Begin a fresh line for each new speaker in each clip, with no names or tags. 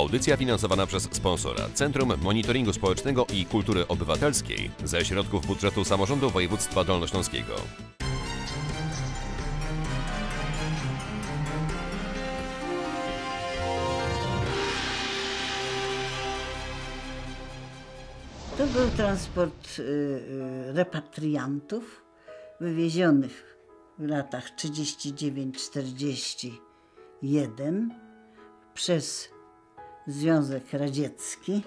Audycja finansowana przez sponsora Centrum Monitoringu Społecznego i Kultury Obywatelskiej ze środków budżetu samorządu województwa dolnośląskiego.
To był transport y, y, repatriantów wywiezionych w latach 39-41 przez Związek Radziecki,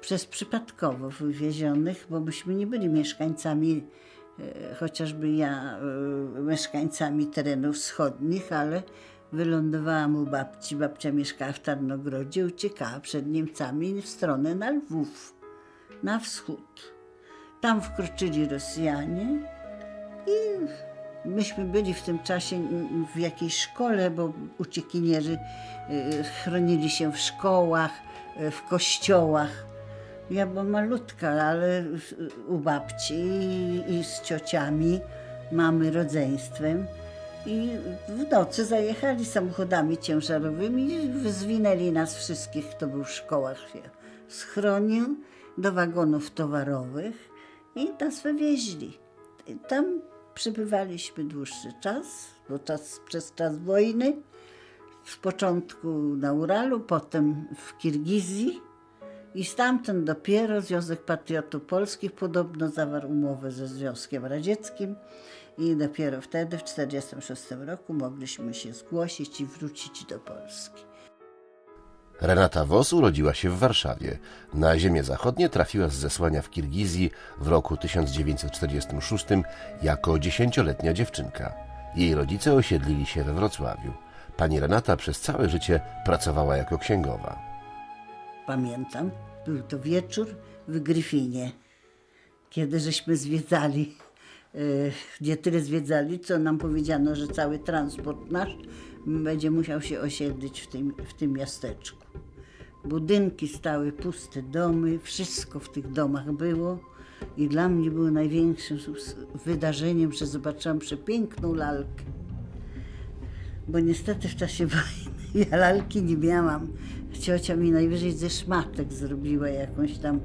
przez przypadkowo wywiezionych, bo myśmy nie byli mieszkańcami, y, chociażby ja, y, mieszkańcami terenów wschodnich, ale wylądowałam u babci. Babcia mieszkała w Tarnogrodzie, uciekała przed Niemcami w stronę na Lwów na wschód. Tam wkroczyli Rosjanie i myśmy byli w tym czasie w jakiejś szkole, bo uciekinierzy y, chronili się w szkołach, y, w kościołach. Ja byłam malutka, ale u babci i, z ciociami, mamy rodzeństwem. I w nocy zajechali samochodami ciężarowymi i nas wszystkich, kto był w szkołach, się schronił do wagonów towarowych i nas wywieźli. Tam przebywaliśmy dłuższy czas, bo czas, przez czas wojny. Z początku na Uralu, potem w Kirgizji. I stamtąd dopiero Związek Patriotów Polskich podobno zawarł umowę ze Związkiem Radzieckim i dopiero wtedy, w 1946 roku, mogliśmy się zgłosić i wrócić do Polski.
Renata Wos urodziła się w Warszawie. Na ziemię zachodnie trafiła z zesłania w Kirgizji w roku 1946 jako dziesięcioletnia dziewczynka. Jej rodzice osiedlili się we Wrocławiu. Pani Renata przez całe życie pracowała jako księgowa.
Pamiętam, był to wieczór w Gryfinie, kiedy żeśmy zwiedzali, e, nie tyle zwiedzali, co nam powiedziano, że cały transport nasz będzie musiał się osiedlić w tym, w tym miasteczku. Budynki stały, puste domy, wszystko w tych domach było. I dla mnie było największym wydarzeniem, że zobaczyłam przepiękną lalkę bo niestety w czasie wojny ja lalki nie miałam. Ciocia mi najwyżej ze szmatek zrobiła jakąś tam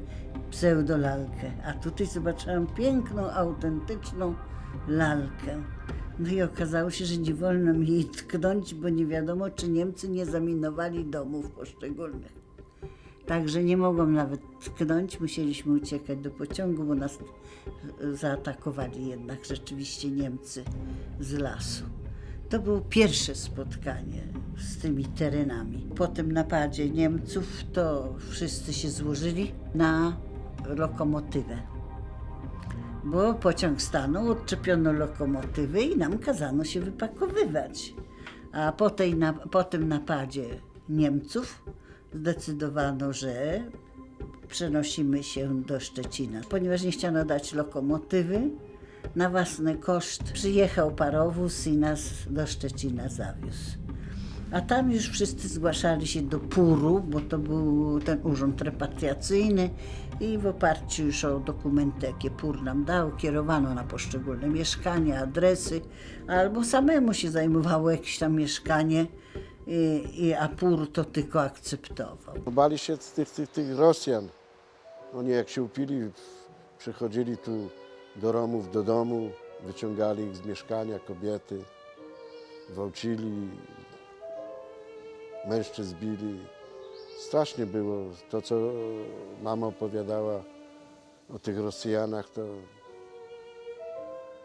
pseudolalkę, a tutaj zobaczyłam piękną, autentyczną lalkę. No i okazało się, że nie wolno mi jej tknąć, bo nie wiadomo, czy Niemcy nie zaminowali domów poszczególnych. Także nie mogłam nawet tknąć, musieliśmy uciekać do pociągu, bo nas e, zaatakowali jednak rzeczywiście Niemcy z lasu. To było pierwsze spotkanie z tymi terenami. Po tym napadzie Niemców to wszyscy się złożyli na lokomotywę. Bo pociąg stanął, odczepiono lokomotywy i nam kazano się wypakowywać. A po, tej, po tym napadzie Niemców zdecydowano, że przenosimy się do Szczecina. Ponieważ nie chciano dać lokomotywy, na własny koszt przyjechał parowóz i nas do Szczecina zawiózł. A tam już wszyscy zgłaszali się do PUR-u, bo to był ten urząd repatriacyjny i w oparciu już o dokumenty, jakie PUR nam dał, kierowano na poszczególne mieszkania, adresy, albo samemu się zajmowało jakieś tam mieszkanie, i, a PUR to tylko akceptował.
Bali się tych, tych, tych Rosjan. Oni jak się upili, przychodzili tu do Romów, do domu, wyciągali ich z mieszkania, kobiety, gwałcili, mężczyzn bili. Strasznie było. To, co mama opowiadała o tych Rosjanach, to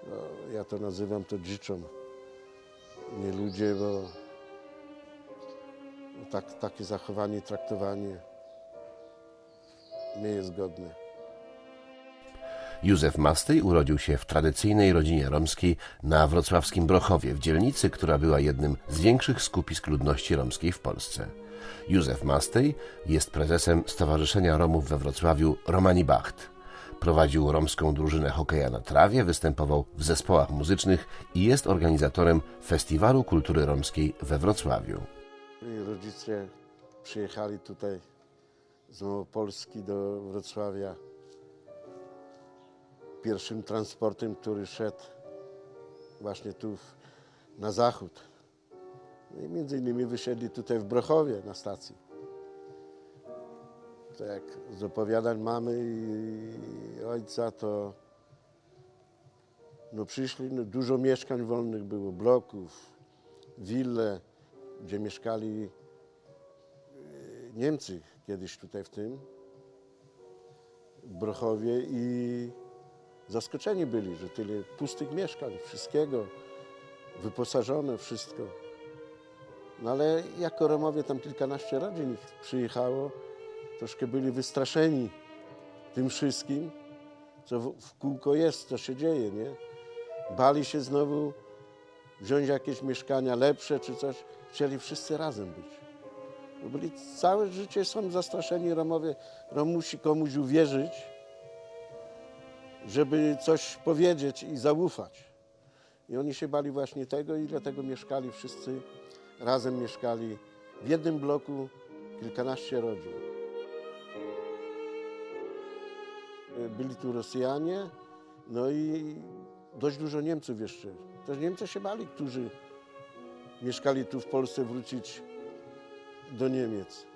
no, ja to nazywam to dziczą. Nie ludzie, bo tak, takie zachowanie, traktowanie nie jest godne.
Józef Mastej urodził się w tradycyjnej rodzinie romskiej na wrocławskim Brochowie, w dzielnicy, która była jednym z większych skupisk ludności romskiej w Polsce. Józef Mastej jest prezesem Stowarzyszenia Romów we Wrocławiu Romani Bacht. Prowadził romską drużynę hokeja na trawie, występował w zespołach muzycznych i jest organizatorem Festiwalu Kultury Romskiej we Wrocławiu.
I rodzice przyjechali tutaj z Małopolski do Wrocławia pierwszym transportem, który szedł właśnie tu w, na zachód. No i między innymi wysiedli tutaj w Brochowie na stacji. To jak z opowiadań mamy i ojca, to no przyszli, no dużo mieszkań wolnych było, bloków, wille, gdzie mieszkali e, Niemcy kiedyś tutaj w tym, Brochowie i zaskoczeni byli, że tyle pustych mieszkań, wszystkiego, wyposażone wszystko. No ale jako Romowie tam kilkanaście rodzin przyjechało, troszkę byli wystraszeni tym wszystkim, co w kółko jest, co się dzieje, nie? Bali się znowu wziąć jakieś mieszkania lepsze czy coś. Chcieli wszyscy razem być. Byli całe życie są zastraszeni Romowie. Rom musi komuś uwierzyć, żeby coś powiedzieć i zaufać. I oni się bali właśnie tego i dlatego mieszkali wszyscy, razem mieszkali w jednym bloku kilkanaście rodzin. Byli tu Rosjanie, no i dość dużo Niemców jeszcze. Też Niemcy się bali, którzy mieszkali tu w Polsce, wrócić do Niemiec.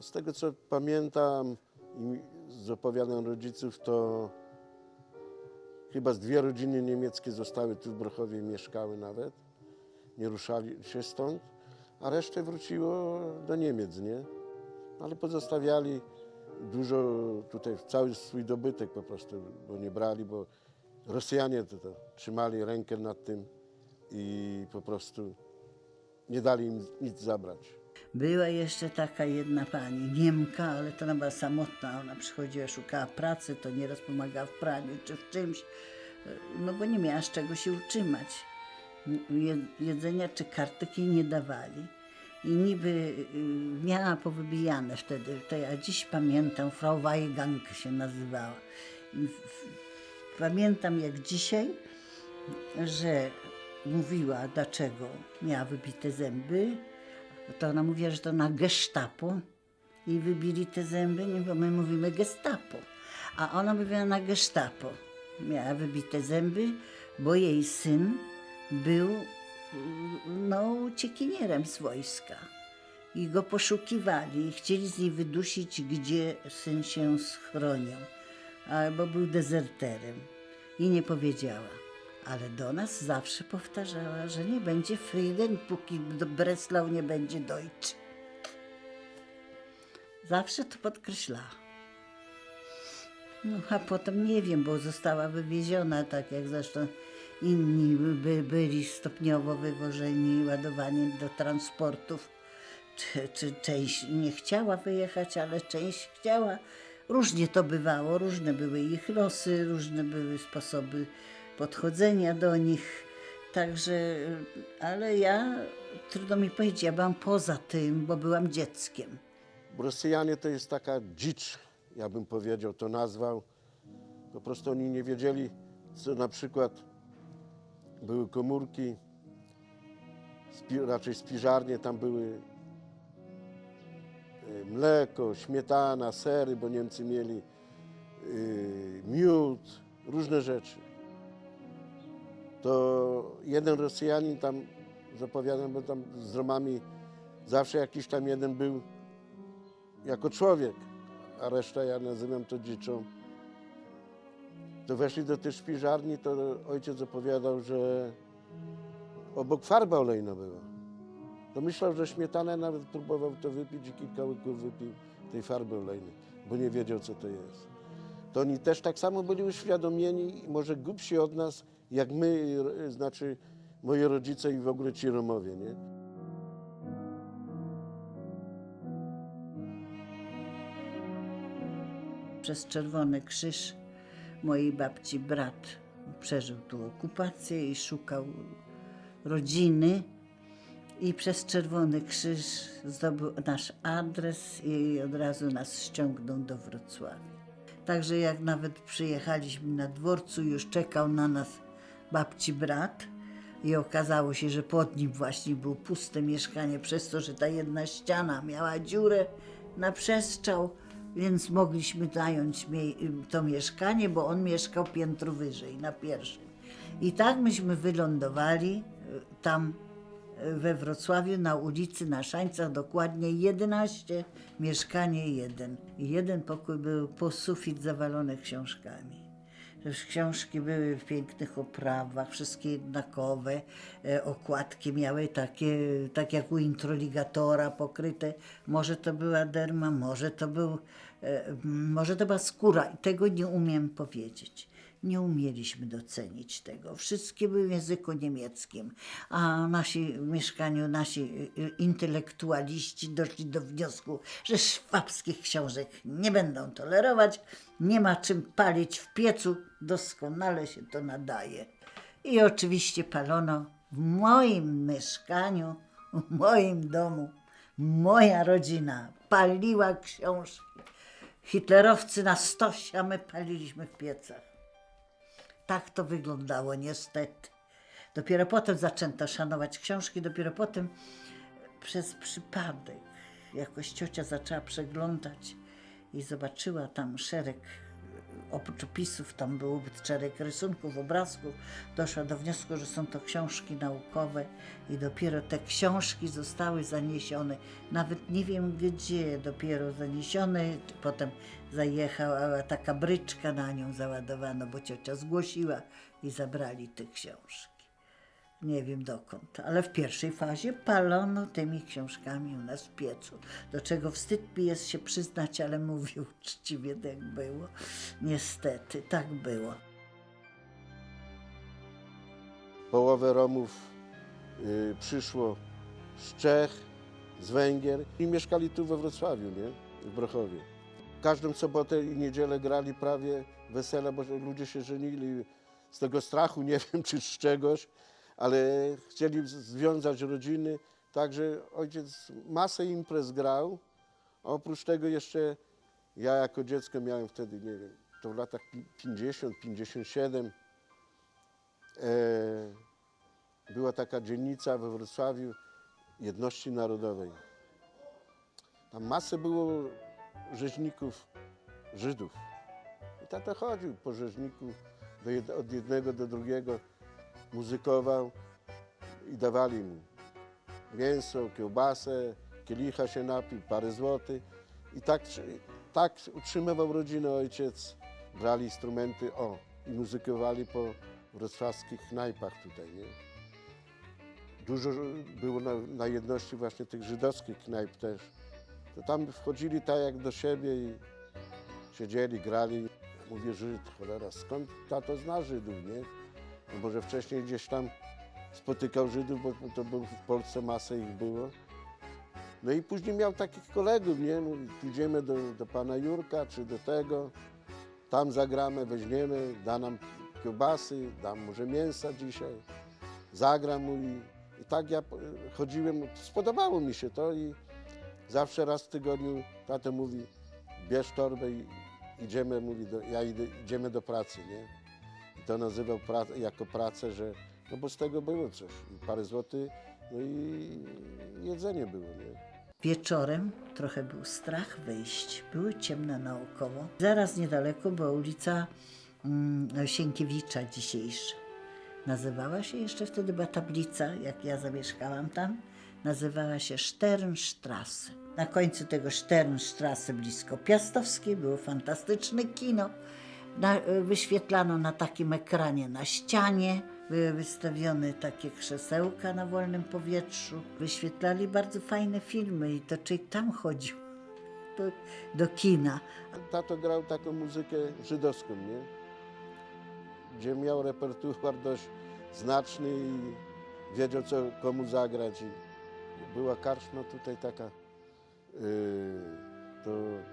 Z tego co pamiętam i z opowiadań rodziców, to chyba z dwie rodziny niemieckie zostały tu w Brochowie mieszkały nawet. Nie ruszali się stąd, a resztę wróciło do Niemiec, nie? Ale pozostawiali dużo tutaj, cały swój dobytek po prostu, bo nie brali, bo Rosjanie to, to trzymali rękę nad tym i po prostu nie dali im nic zabrać.
Była jeszcze taka jedna pani, Niemka, ale to ona była samotna. Ona przychodziła, szukała pracy, to nieraz pomagała w praniu czy w czymś, no bo nie miała z czego się utrzymać. Je- Jedzenia czy kartek jej nie dawali. I niby y, miała powybijane wtedy, to ja dziś pamiętam, Frau Weigang się nazywała. I Pamiętam jak dzisiaj, że mówiła, dlaczego miała wybite zęby, to ona mówiła, że to na gestapo i wybili te zęby, nie, bo my mówimy gestapo. A ona mówiła na gestapo. Miała wybite zęby, bo jej syn był no, uciekinierem z wojska. I go poszukiwali i chcieli z niej wydusić, gdzie syn się schronił, albo był dezerterem. I nie powiedziała. Ale do nas zawsze powtarzała, że nie będzie Frieden, póki do Breslau nie będzie Deutsch. Zawsze to podkreślała. No a potem nie wiem, bo została wywieziona, tak jak zresztą inni by, byli stopniowo wywożeni, ładowani do transportów. Czy, czy część nie chciała wyjechać, ale część chciała. Różnie to bywało, różne były ich losy, różne były sposoby podchodzenia do nich. Także, ale ja, trudno mi powiedzieć, ja byłam poza tym, bo byłam dzieckiem.
Rosjanie to jest taka dzicz, ja bym powiedział, to nazwał. Po prostu oni nie wiedzieli, co na przykład były komórki, spi, raczej spiżarnie, tam były e, mleko, śmietana, sery, bo Niemcy mieli y, miód, różne rzeczy. To jeden Rosjanin tam, zapowiadam, bo tam z Romami zawsze jakiś tam jeden był jako człowiek, a resztę ja nazywam to dziczą. To weszli do tej szpiżarni, to ojciec opowiadał, że obok farba olejna była. To myślał, że śmietanę nawet próbował to wypić i kilka łyków wypił tej farby olejnej, bo nie wiedział, co to jest. To oni też tak samo byli uświadomieni, może głupsi od nas, jak my, znaczy moi rodzice i w ogóle ci Romowie, nie?
przez Czerwony Krzyż mojej babci brat przeżył tu okupację i szukał rodziny i przez Czerwony Krzyż zdobył nasz adres i od razu nas ściągnął do Wrocławia. Także jak nawet przyjechaliśmy na dworcu, już czekał na nas babci brat i okazało się, że pod nim właśnie było puste mieszkanie, przez to, że ta jedna ściana miała dziurę na przestrzał, więc mogliśmy zająć to mieszkanie, bo on mieszkał piętro wyżej, na pierwszym. I tak myśmy wylądowali y, tam we Wrocławiu na ulicy na Szańcach, dokładnie 11, mieszkanie 1. I jeden pokój był po sufit zawalony książkami. Książki były w pięknych oprawach, wszystkie jednakowe. E, okładki miały takie, tak jak u introligatora, pokryte. Może to była derma, może to był, e, może to była skóra. I tego nie umiem powiedzieć. Nie umieliśmy docenić tego. Wszystkie były w języku niemieckim, a nasi w mieszkaniu, nasi y, intelektualiści doszli do wniosku, że szwabskich książek nie będą tolerować, nie ma czym palić w piecu, doskonale się to nadaje. I oczywiście palono w moim mieszkaniu, w moim domu. Moja rodzina paliła książki. Hitlerowcy na stosie, a my paliliśmy w piecach. Tak to wyglądało niestety. Dopiero potem zaczęto szanować książki, dopiero potem przez przypadek jakoś ciocia zaczęła przeglądać i zobaczyła tam szereg oprócz opisów, tam było szereg rysunków, obrazków, doszła do wniosku, że są to książki naukowe i dopiero te książki zostały zaniesione, nawet nie wiem gdzie, dopiero zaniesione, potem zajechała taka bryczka na nią załadowano, bo ciocia zgłosiła i zabrali te książki. Nie wiem dokąd, ale w pierwszej fazie palono tymi książkami u nas w piecu. Do czego wstyd mi jest się przyznać, ale mówię uczciwie, tak było. Niestety, tak było.
Połowę Romów y, przyszło z Czech, z Węgier i mieszkali tu we Wrocławiu, nie? w Brochowie. Każdą sobotę i niedzielę grali prawie wesele, bo ludzie się żenili z tego strachu, nie wiem czy z czegoś, ale chcieli związać rodziny. Także ojciec masę imprez grał. Oprócz tego jeszcze ja jako dziecko miałem wtedy, nie wiem, to w latach pi- 50, 57, e, była taka dzielnica we Wrocławiu Jedności Narodowej. Tam masę było rzeźników Żydów. I tata chodził po rzeźniku do od jednego do drugiego, muzykował i dawali mu mięso, kiełbasę, kielicha się napił, parę złotych. I tak, tak utrzymywał rodzinę ojciec. Brali instrumenty, o, i muzykowali po wrocławskich knajpach tutaj, nie? Dużo było na, na jedności właśnie tych żydowskich knajp też. To tam wchodzili tak jak do siebie i siedzieli, grali. Mówię, Żyd, cholera, skąd tato zna Żydów, nie? No może wcześniej gdzieś tam spotykał Żydów, bo to było w Polsce masę ich było. No i później miał takich kolegów, nie? Mówi, pójdziemy do, do pana Jurka czy do tego, tam zagramy, weźmiemy, da nam kiełbasy, dam może mięsa dzisiaj, zagram mu i, i tak ja chodziłem, spodobało mi się to i zawsze raz w tygodniu tato mówi, bierz torbę i idziemy, mówi, do, ja idę, idziemy do pracy, nie? To nazywał pra, jako pracę, że, no bo z tego było coś, parę złotych, no i jedzenie było, nie?
Wieczorem trochę był strach wyjść. Było ciemno naokoło. Zaraz niedaleko była ulica mm, Sienkiewicza dzisiejsza. Nazywała się jeszcze wtedy była tablica, jak ja zamieszkałam tam. Nazywała się Sternstrasse. Na końcu tego Sternstrasse blisko Piastowskiej było fantastyczne kino. Na, wyświetlano na takim ekranie na ścianie. Były wystawione takie krzesełka na wolnym powietrzu. Wyświetlali bardzo fajne filmy i to człowiek tam chodził do, do kina.
Tato grał taką muzykę żydowską, nie? Gdzie miał repertuar dość znaczny i wiedział, co komu zagrać. I była karczma tutaj taka, yy, to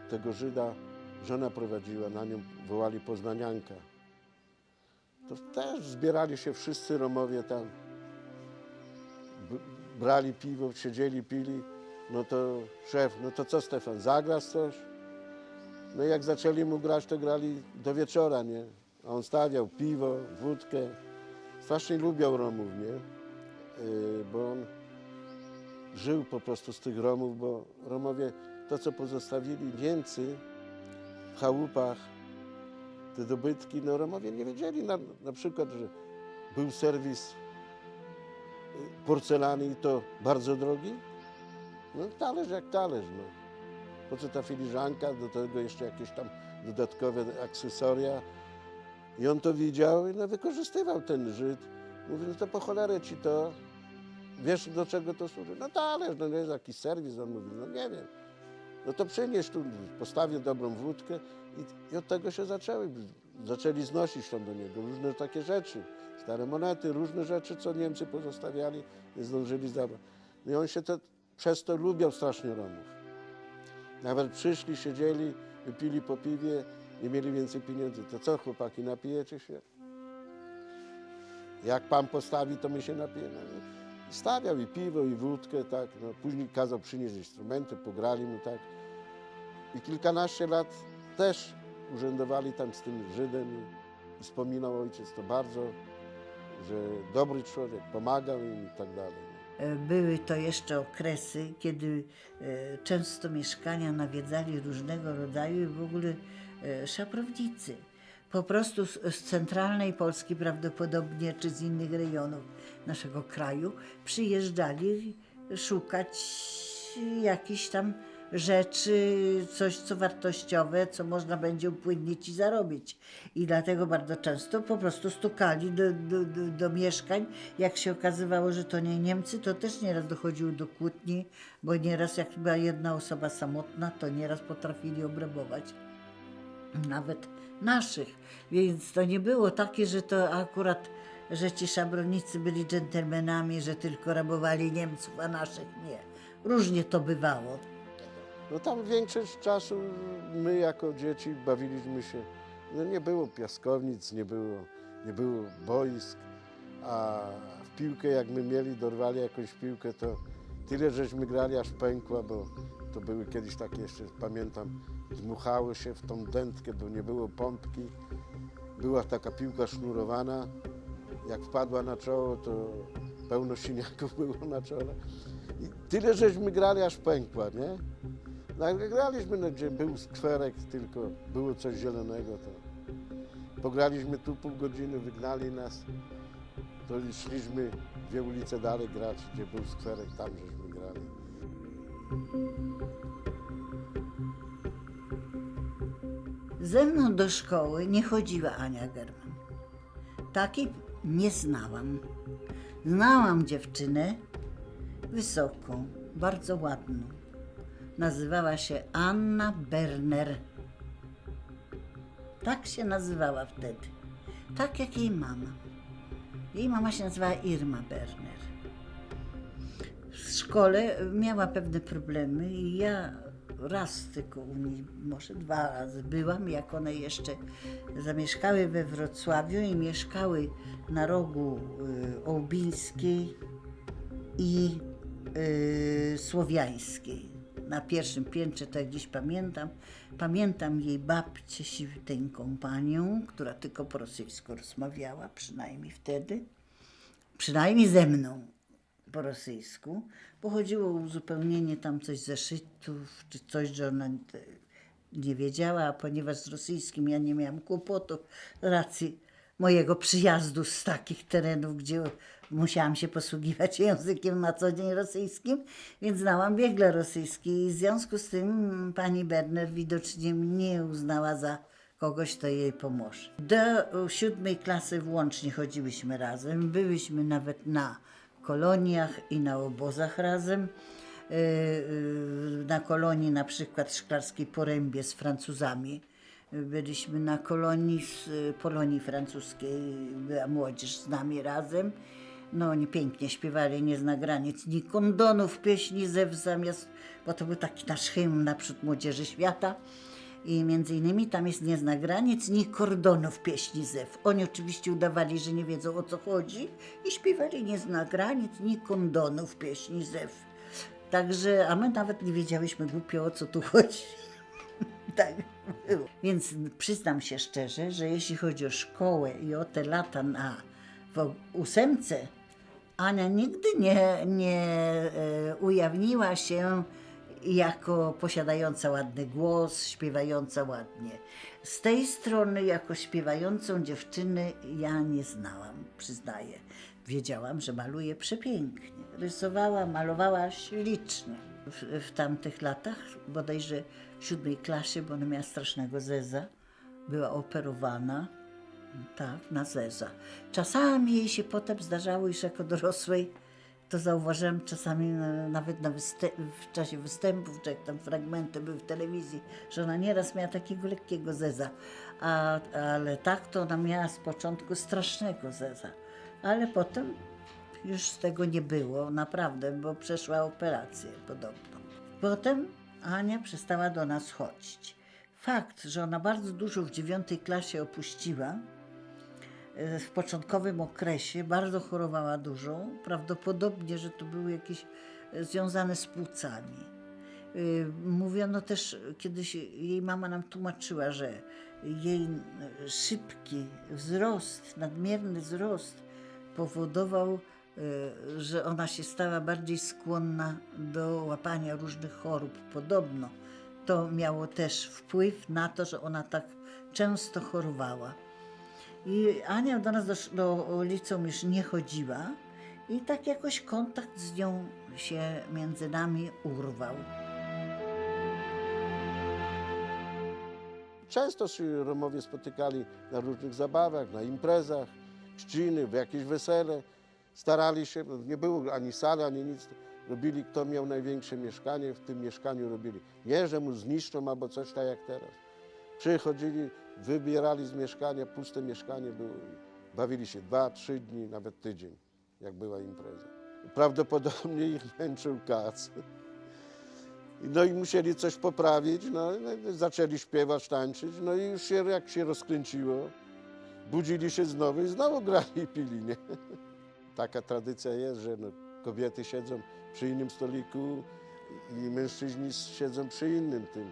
tego Żyda żona prowadziła, na nią wołali Poznanianka. To też zbierali się wszyscy Romowie tam, brali piwo, siedzieli, pili. No to szef, no to co Stefan, zagrasz coś? No jak zaczęli mu grać, to grali do wieczora, nie? A on stawiał piwo, wódkę. Strasznie lubiał Romów, nie? Yy, bo on żył po prostu z tych Romów, bo Romowie to, co pozostawili Niemcy chałupach, te dobytki, no Romowie nie wiedzieli na, na przykład, że był serwis porcelany i to bardzo drogi. No talerz jak talerz, no. Po co ta filiżanka, do tego jeszcze jakieś tam dodatkowe akcesoria. I on to widział i no, wykorzystywał ten Żyd. Mówi, no to po cholerę ci to, wiesz do czego to służy? No talerz, no nie jest jakiś serwis. On mówi, no nie wiem. No to przynieś tu, postawię dobrą wódkę i, i od tego się zaczęły. Zaczęli znosić tam do niego różne takie rzeczy, stare monety, różne rzeczy, co Niemcy pozostawiali, nie zdążyli zabrać. No I on się to, przez to lubiał strasznie Romów. Nawet przyszli, siedzieli, wypili po piwie, nie mieli więcej pieniędzy. To co chłopaki, napijecie się? Jak pan postawi, to my się napijemy. Stawiał i piwo, i wódkę, tak. No, później kazał przynieść instrumenty, pograli mu tak. I kilkanaście lat też urzędowali tam z tym Żydem i wspominał ojciec to bardzo, że dobry człowiek, pomagał im i tak dalej.
E, Były to jeszcze okresy, kiedy e, często mieszkania nawiedzali różnego rodzaju i w ogóle e, szaprownicy. Po prostu z, z centralnej Polski prawdopodobnie, czy z innych rejonów naszego kraju przyjeżdżali szukać jakichś tam rzeczy, coś co wartościowe, co można będzie upłynnić i zarobić. I dlatego bardzo często po prostu stukali do, do, do, do mieszkań. Jak się okazywało, że to nie Niemcy, to też nieraz dochodziło do kłótni, bo nieraz jak była jedna osoba samotna, to nieraz potrafili obrabować nawet naszych. Więc to nie było takie, że to akurat, że ci szabrownicy byli dżentelmenami, że tylko rabowali Niemców, a naszych nie. Różnie to bywało.
No tam większość czasu my jako dzieci bawiliśmy się. No nie było piaskownic, nie było, nie było boisk, a w piłkę jak my mieli, dorwali jakąś piłkę, to tyle żeśmy grali aż pękła, bo to były kiedyś takie jeszcze, pamiętam, dmuchało się w tą dętkę, bo nie było pompki. Była taka piłka sznurowana, jak wpadła na czoło, to pełno siniaków było na czole. I tyle żeśmy grali, aż pękła, nie? No, graliśmy, no, gdzie był skwerek, tylko było coś zielonego, to pograliśmy tu pół godziny, wygnali nas, to szliśmy dwie ulice dalej grać, gdzie był skwerek, tam żeśmy.
Ze mną do szkoły nie chodziła Ania German. Takiej nie znałam. Znałam dziewczynę wysoką, bardzo ładną. Nazywała się Anna Berner. Tak się nazywała wtedy. Tak jak jej mama. Jej mama się nazywała Irma Berner. Szkole miała pewne problemy i ja raz tylko u niej, może dwa razy byłam, jak one jeszcze zamieszkały we Wrocławiu i mieszkały na rogu y, Ołbińskiej i y, Słowiańskiej. Na pierwszym piętrze, to jak dziś pamiętam, pamiętam jej babcię siwteńką panią, która tylko po rosyjsku rozmawiała, przynajmniej wtedy, przynajmniej ze mną po rosyjsku, bo chodziło o uzupełnienie tam coś zeszytów, czy coś, że ona te- nie wiedziała, a ponieważ z rosyjskim ja nie miałam kłopotu z racji mojego przyjazdu z takich terenów, gdzie musiałam się posługiwać językiem na co dzień rosyjskim, więc znałam biegle rosyjski. I w związku z tym pani Berner widocznie mnie uznała za kogoś, kto jej pomoże. Do e, siódmej klasy włącznie chodziłyśmy razem, byliśmy nawet na koloniach i na obozach razem. E, e, Na kolonii na przykład Szklarskiej Porębie z Francuzami. Byliśmy na kolonii z e, Polonii Francuskiej, była młodzież z nami razem. No oni pięknie śpiewali, nie zna granic, ni kondonów, pieśni zew zamiast, bo to był taki nasz hymn naprzód Młodzieży Świata. I między innymi tam jest nie zna granic, ni kordonów pieśni zew. Oni oczywiście udawali, że nie wiedzą o co chodzi i śpiewali nie zna granic, ni kondonów pieśni zew. Także, a my nawet nie wiedziałyśmy głupio o co tu chodzi. tak było. Więc przyznam się szczerze, że jeśli chodzi o szkołę i o te lata na w ósemce, Ania nigdy nie, nie e, ujawniła się jako posiadająca ładny głos, śpiewająca ładnie. Z tej strony, jako śpiewającą dziewczyny, ja nie znałam, przyznaję. wiedziałam, że maluje przepięknie. Rysowała, malowała ślicznie. W, w tamtych latach, bodajże w siódmej klasie, bo ona miała strasznego zeza, była operowana, tak, na zeza. Czasami jej się potem zdarzało, iż jako dorosłej, to zauważyłam czasami na- nawet na w czasie występów, czy jak tam fragmenty były w telewizji, że ona nieraz miała takiego lekkiego zeza, A, ale tak to ona miała z początku strasznego zeza, ale potem już z tego nie było, naprawdę, bo przeszła operację podobno. Potem Ania przestała do nas chodzić. Fakt, że ona bardzo dużo w dziewiątej klasie opuściła, e, w początkowym okresie bardzo chorowała dużo. Prawdopodobnie, że to były jakieś e, związane z płucami. Y, Mówiono też, kiedyś jej mama nam tłumaczyła, że jej e, szybki wzrost, nadmierny wzrost powodował, e, że ona się stała bardziej skłonna do łapania różnych chorób. Podobno to miało też wpływ na to, że ona tak często chorowała. I Ania do nas do, do liceum już nie chodziła i tak jakoś kontakt z nią się między nami urwał.
Często się Romowie spotykali na różnych zabawach, na imprezach, czciny, w jakieś wesele. Starali się, nie było ani sali, ani nic. Robili, kto miał największe mieszkanie, w tym mieszkaniu robili. Nie, że mu zniszczą albo coś tak jak teraz. Przychodzili, wybierali z mieszkania, puste mieszkanie było. Bawili się dwa, trzy dni, nawet tydzień, jak była impreza. Prawdopodobnie ich męczył kac. No i musieli coś poprawić, no, no, zaczęli śpiewać, tańczyć, no i już się, jak się rozkręciło, budzili się znowu i znowu grali i pili, nie? Taka tradycja jest, że no, kobiety siedzą przy innym stoliku i mężczyźni siedzą przy innym tym.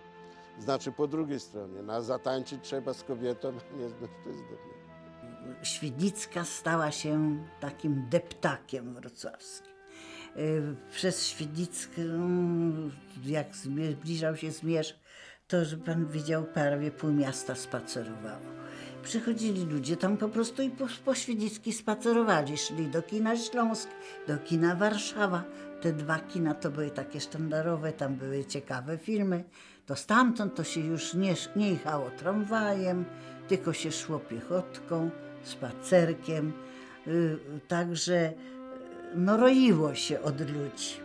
Znaczy po drugiej stronie, no, a zatańczyć trzeba z kobietą, a nie z mężczyzną.
Świdnicka stała się takim deptakiem wrocławskim. Y, Przez Świdnicką, jak zmie- zbliżał się zmierzch, to, że pan widział, prawie pół miasta spacerowało. Przychodzili ludzie tam po prostu i po, po Świdnickiej spacerowali. Szli do kina Śląsk, do kina Warszawa. Te dwa kina to były takie sztandarowe, tam były ciekawe filmy. To stamtąd to się już nie, nie jechało tramwajem, tylko się szło piechotką, spacerkiem. Y, Także y, no, roiło się od ludzi.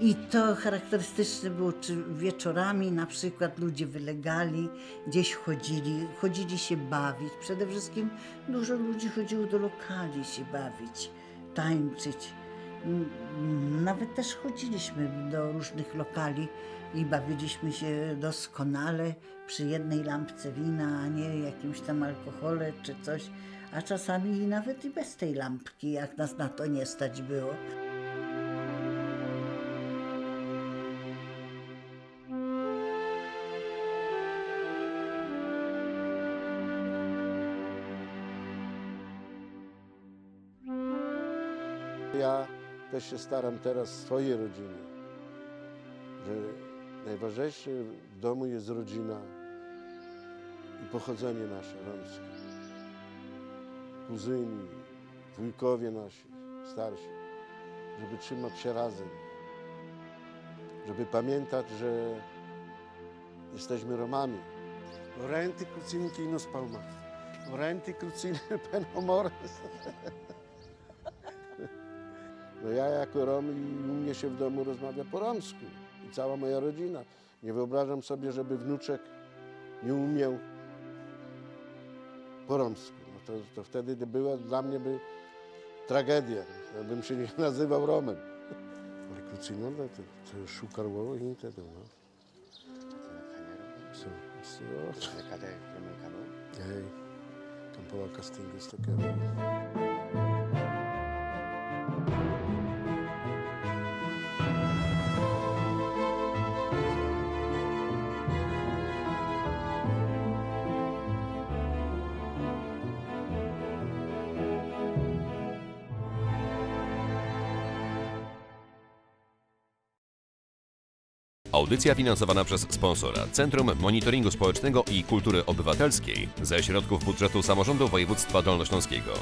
I to charakterystyczne było, czy wieczorami na przykład ludzie wylegali, gdzieś chodzili, chodzili się bawić. Przede wszystkim dużo ludzi chodziło do lokali się bawić, tańczyć. Nawet też chodziliśmy do różnych lokali i bawiliśmy się doskonale przy jednej lampce wina, a nie jakimś tam alkohole czy coś, a czasami nawet i bez tej lampki, jak nas na to nie stać było.
Ja też się staram teraz swojej rodzinie, że najważniejsze w domu jest rodzina i pochodzenie nasze romskie. Kuzyni, wujkowie nasi, starsi, żeby trzymać się razem, żeby pamiętać, że jesteśmy Romami. Orenti kucinki no spalma. Orenti kuciny pen homores. No ja jako Rom i u mnie się w domu rozmawia po romsku i cała moja rodzina. Nie wyobrażam sobie, żeby wnuczek nie umiał po romsku. No to, to wtedy by była dla mnie by tragedia. Ja bym się nie nazywał Romem. Ale kucino, no to, to szukarło i wtedy, no. Co? Co?
Flamencano.
Hej, tam była castingu z takiego.
Audycja finansowana przez sponsora Centrum Monitoringu Społecznego i Kultury Obywatelskiej ze środków budżetu samorządu województwa dolnośląskiego.